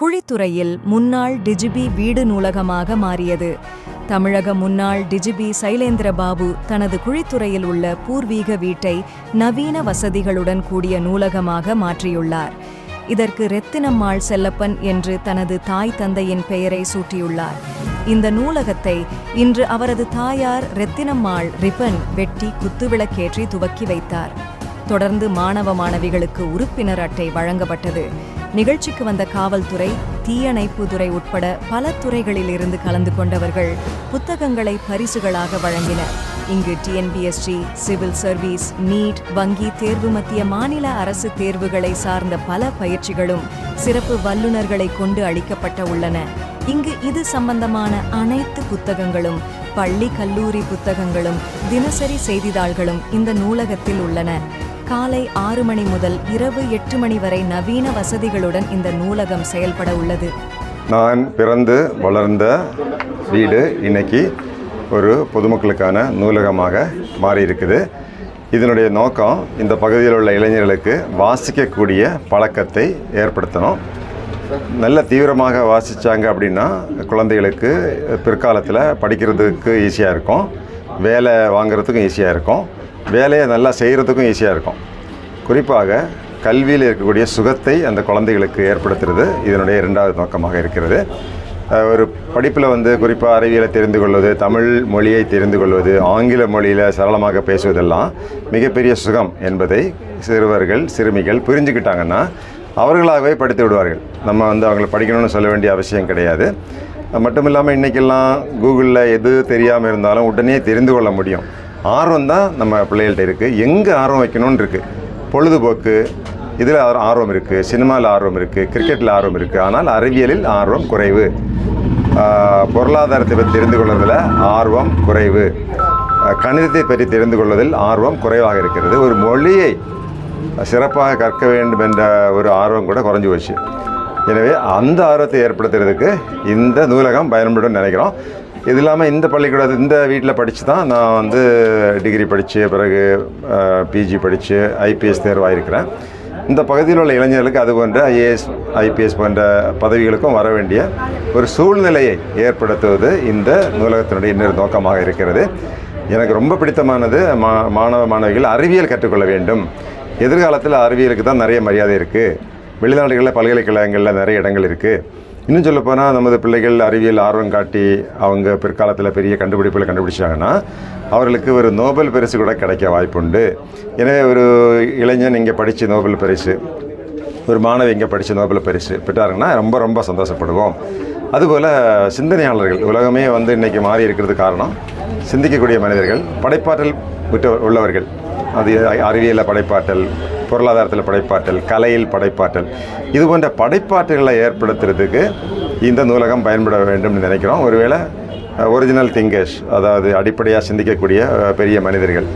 குழித்துறையில் முன்னாள் டிஜிபி வீடு நூலகமாக மாறியது. தமிழக முன்னாள் டிஜிபி சைலேந்திர பாபு தனது குழித்துறையில் உள்ள பூர்வீக வீட்டை நவீன வசதிகளுடன் கூடிய நூலகமாக மாற்றியுள்ளார். இதற்கு ரெத்தினம்மாள் செல்லப்பன் என்று தனது தாய் தந்தையின் பெயரை சூட்டியுள்ளார். இந்த நூலகத்தை இன்று அவரது தாயார் ரெத்தினம்மாள் ரிப்பன் வெட்டி குத்துவிளக்கேற்றி துவக்கி வைத்தார். தொடர்ந்து மாணவ மாணவிகளுக்கு உறுப்பினர் அட்டை வழங்கப்பட்டது. நிகழ்ச்சிக்கு வந்த காவல்துறை தீயணைப்புத்துறை உட்பட பல துறைகளில் இருந்து கலந்து கொண்டவர்கள் புத்தகங்களை பரிசுகளாக வழங்கினர். இங்கு டிஎன்பிஎஸ்சி சிவில் சர்வீஸ் நீட் வங்கி தேர்வு மத்திய மாநில அரசு தேர்வுகளை சார்ந்த பல பயிற்சிகளும் சிறப்பு வல்லுநர்களை கொண்டு அளிக்கப்பட்ட உள்ளன. இங்கு இது சம்பந்தமான அனைத்து புத்தகங்களும் பள்ளி கல்லூரி புத்தகங்களும் தினசரி செய்தித்தாள்களும் இந்த நூலகத்தில் உள்ளன. காலை ஆறு மணி முதல் இரவு எட்டு மணி வரை நவீன வசதிகளுடன் இந்த நூலகம் செயல்பட உள்ளது. நான் பிறந்து வளர்ந்த வீடு இன்னைக்கு ஒரு பொதுமக்களுக்கான நூலகமாக மாறியிருக்குது. இதனுடைய நோக்கம் இந்த பகுதியில் உள்ள இளைஞர்களுக்கு வாசிக்கக்கூடிய பழக்கத்தை ஏற்படுத்தணும். நல்ல தீவிரமாக வாசித்தாங்க அப்படின்னா குழந்தைகளுக்கு பிற்காலத்தில் படிக்கிறதுக்கு ஈஸியாக இருக்கும். வேலை வாங்குறதுக்கும் ஈஸியாக இருக்கும். வேலையை நல்லா செய்கிறதுக்கும் ஈஸியாக இருக்கும். குறிப்பாக கல்வியில் இருக்கக்கூடிய சுகத்தை அந்த குழந்தைகளுக்கு ஏற்படுத்துறது இதனுடைய இரண்டாவது நோக்கமாக இருக்கிறது. ஒரு படிப்பில் வந்து குறிப்பாக அறிவியலை தெரிந்து கொள்வது தமிழ் மொழியை தெரிந்து கொள்வது ஆங்கில மொழியில் சரளமாக பேசுவதெல்லாம் மிகப்பெரிய சுகம் என்பதை சிறுவர்கள் சிறுமிகள் புரிஞ்சுக்கிட்டாங்கன்னா அவர்களாகவே படித்து விடுவார்கள். நம்ம வந்து அவங்கள படிக்கணும்னு சொல்ல வேண்டிய அவசியம் கிடையாது. மட்டும் இல்லாமல் இன்றைக்கெல்லாம் கூகுளில் எது தெரியாமல் இருந்தாலும் உடனே தெரிந்து கொள்ள முடியும். ஆர்வம் தான் நம்ம பிள்ளைகள்கிட்ட இருக்குது எங்கே ஆர்வம் வைக்கணும்னு இருக்குது பொழுதுபோக்கு இதில் ஆர்வம் இருக்குது சினிமாவில் ஆர்வம் இருக்குது கிரிக்கெட்டில் ஆர்வம் இருக்குது ஆனால் அறிவியலில் ஆர்வம் குறைவு. பொருளாதாரத்தை பற்றி தெரிந்து கொள்வதில் ஆர்வம் குறைவு. கணிதத்தை பற்றி தெரிந்து கொள்வதில் ஆர்வம் குறைவாக இருக்கிறது. ஒரு மொழியை சிறப்பாக கற்க வேண்டும் என்ற ஒரு ஆர்வம் கூட குறைஞ்சி போச்சு. எனவே அந்த ஆர்வத்தை ஏற்படுத்துறதுக்கு இந்த நூலகம் பயன்படும் நினைக்கிறோம். இது இல்லாமல் இந்த பள்ளிக்கூடம் இந்த வீட்டில் படித்து தான் நான் வந்து டிகிரி படித்து பிறகு பிஜி படித்து ஐபிஎஸ் தேர்வாயிருக்கிறேன். இந்த பகுதியில் உள்ள இளைஞர்களுக்கு அது போன்ற ஐஏஎஸ் ஐபிஎஸ் போன்ற பதவிகளுக்கும் வர வேண்டிய ஒரு சூழ்நிலையை ஏற்படுத்துவது இந்த நூலகத்தினுடைய இன்னொரு நோக்கமாக இருக்கிறது. எனக்கு ரொம்ப பிடித்தமானது மா மாணவ மாணவிகள் அறிவியல் கற்றுக்கொள்ள வேண்டும். எதிர்காலத்தில் அறிவியலுக்கு தான் நிறைய மரியாதை இருக்குது வெளிநாடுகளில் பல்கலைக்கழகங்களில் நிறைய இடங்கள் இருக்குது இன்னும் சொல்லப்போனால் நமது பிள்ளைகள் அறிவியல் ஆர்வம் காட்டி அவங்க பிற்காலத்தில் பெரிய கண்டுபிடிப்புகளை கண்டுபிடிச்சாங்கன்னா அவர்களுக்கு ஒரு நோபல் பரிசு கூட கிடைக்க வாய்ப்புண்டு. எனவே ஒரு இளைஞன் இங்கே படித்து நோபல் பரிசு ஒரு மாணவி இங்கே படித்து நோபல் பரிசு பெற்றாருங்கன்னா ரொம்ப ரொம்ப சந்தோஷப்படுவோம். அதுபோல் சிந்தனையாளர்கள் உலகமே வந்து இன்றைக்கி மாறி இருக்கிறது காரணம் சிந்திக்கக்கூடிய மனிதர்கள் படைப்பாற்றல் விட்டு உள்ளவர்கள். அது அறிவியலில் படைப்பாற்றல் பொருளாதாரத்தில் படைப்பாற்றல் கலையில் படைப்பாற்றல் இது போன்ற படைப்பாற்றல்களை ஏற்படுத்துறதுக்கு இந்த நூலகம் பயன்பட வேண்டும் நினைக்கிறோம். ஒருவேளை ஒரிஜினல் திங்கர்ஸ் அதாவது அடிப்படையாக சிந்திக்கக்கூடிய பெரிய மனிதர்கள்